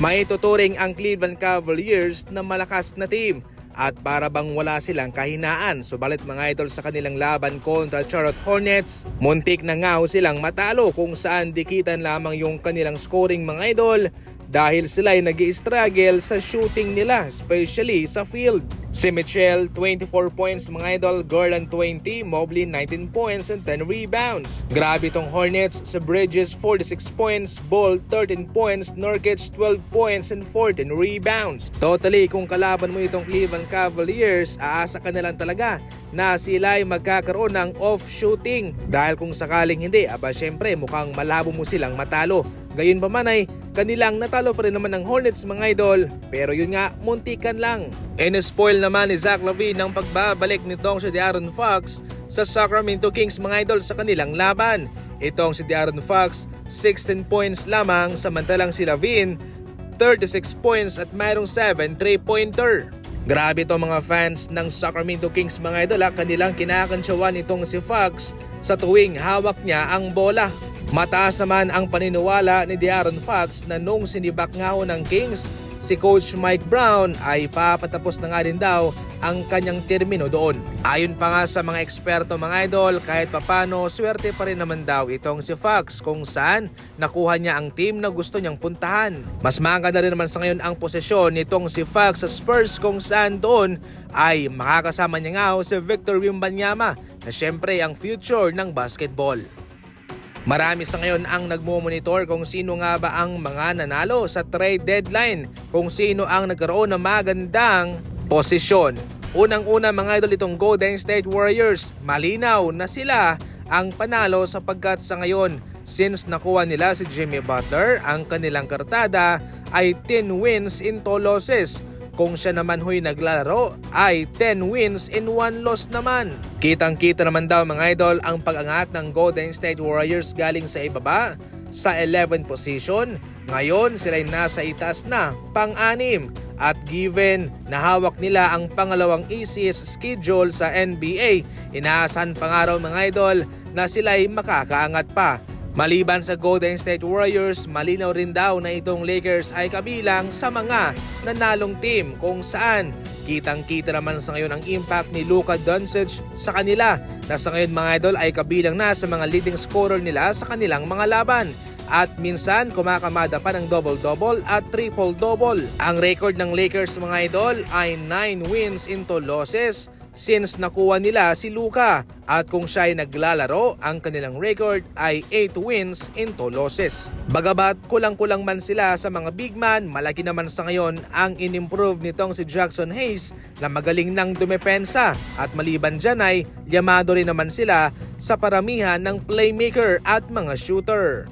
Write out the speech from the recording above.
Maituturing ang Cleveland Cavaliers na malakas na team at para bang wala silang kahinaan. Subalit mga idol sa kanilang laban kontra Charlotte Hornets, muntik na nga silang matalo kung saan dikitan lamang yung kanilang scoring mga idol dahil sila ay nag struggle sa shooting nila, especially sa field. Si Mitchell, 24 points mga idol, Garland 20, Mobley 19 points and 10 rebounds. Grabe tong Hornets, sa Bridges 46 points, Ball 13 points, Nurkic 12 points and 14 rebounds. Totally, kung kalaban mo itong Cleveland Cavaliers, aasa ka na talaga na sila ay magkakaroon ng off-shooting. Dahil kung sakaling hindi, aba syempre mukhang malabo mo silang matalo. Gayon pa man ay kanilang natalo pa rin naman ng Hornets mga idol. Pero yun nga, muntikan lang. In-spoil naman ni Zach Lavine ng pagbabalik nitong si De'Aaron Fox sa Sacramento Kings mga idol sa kanilang laban. Itong si De'Aaron Fox, 16 points lamang samantalang si Lavine 36 points at mayroong 7 3-pointer. Grabe to mga fans ng Sacramento Kings mga idol ha, kanilang kinakansyawan itong si Fox sa tuwing hawak niya ang bola. Mataas naman ang paniniwala ni De'Aaron Fox na nung sinibak nga ho ng Kings, si Coach Mike Brown ay papatapos na nga rin daw ang kanyang termino doon. Ayon pa nga sa mga eksperto mga idol, kahit papano, swerte pa rin naman daw itong si Fox kung saan nakuha niya ang team na gusto niyang puntahan. Mas maganda rin naman sa ngayon ang posisyon nitong si Fox sa Spurs kung saan doon ay makakasama niya nga si Victor Wembanyama na syempre ang future ng basketball. Marami sa ngayon ang nagmumonitor kung sino nga ba ang mga nanalo sa trade deadline, kung sino ang nagkaroon ng magandang posisyon. Unang-una mga idol itong Golden State Warriors, malinaw na sila ang panalo sapagkat sa ngayon since nakuha nila si Jimmy Butler, ang kanilang kartada ay 10 wins in 2 losses. Kung siya naman huy naglalaro ay 10 wins in 1 loss naman. Kitang kita naman daw mga idol ang pag-angat ng Golden State Warriors galing sa ibaba sa 11 position. Ngayon sila ay nasa itas na pang-anim at given na hawak nila ang pangalawang easiest schedule sa NBA, inaasahan pa nga raw mga idol na sila ay makakaangat pa. Maliban sa Golden State Warriors, malinaw rin daw na itong Lakers ay kabilang sa mga nanalong team kung saan. Kitang-kita naman sa ngayon ang impact ni Luka Doncic sa kanila na sa ngayon mga idol ay kabilang na sa mga leading scorer nila sa kanilang mga laban. At minsan kumakamada pa ng double-double at triple-double. Ang record ng Lakers mga idol ay 9 wins into losses since nakuha nila si Luka at kung siya ay naglalaro, ang kanilang record ay 8 wins into losses. Bagabat kulang-kulang man sila sa mga big man, malaki naman sa ngayon ang inimprove nitong si Jackson Hayes na magaling ng dumepensa at maliban dyan ay yamado rin naman sila sa paramihan ng playmaker at mga shooter.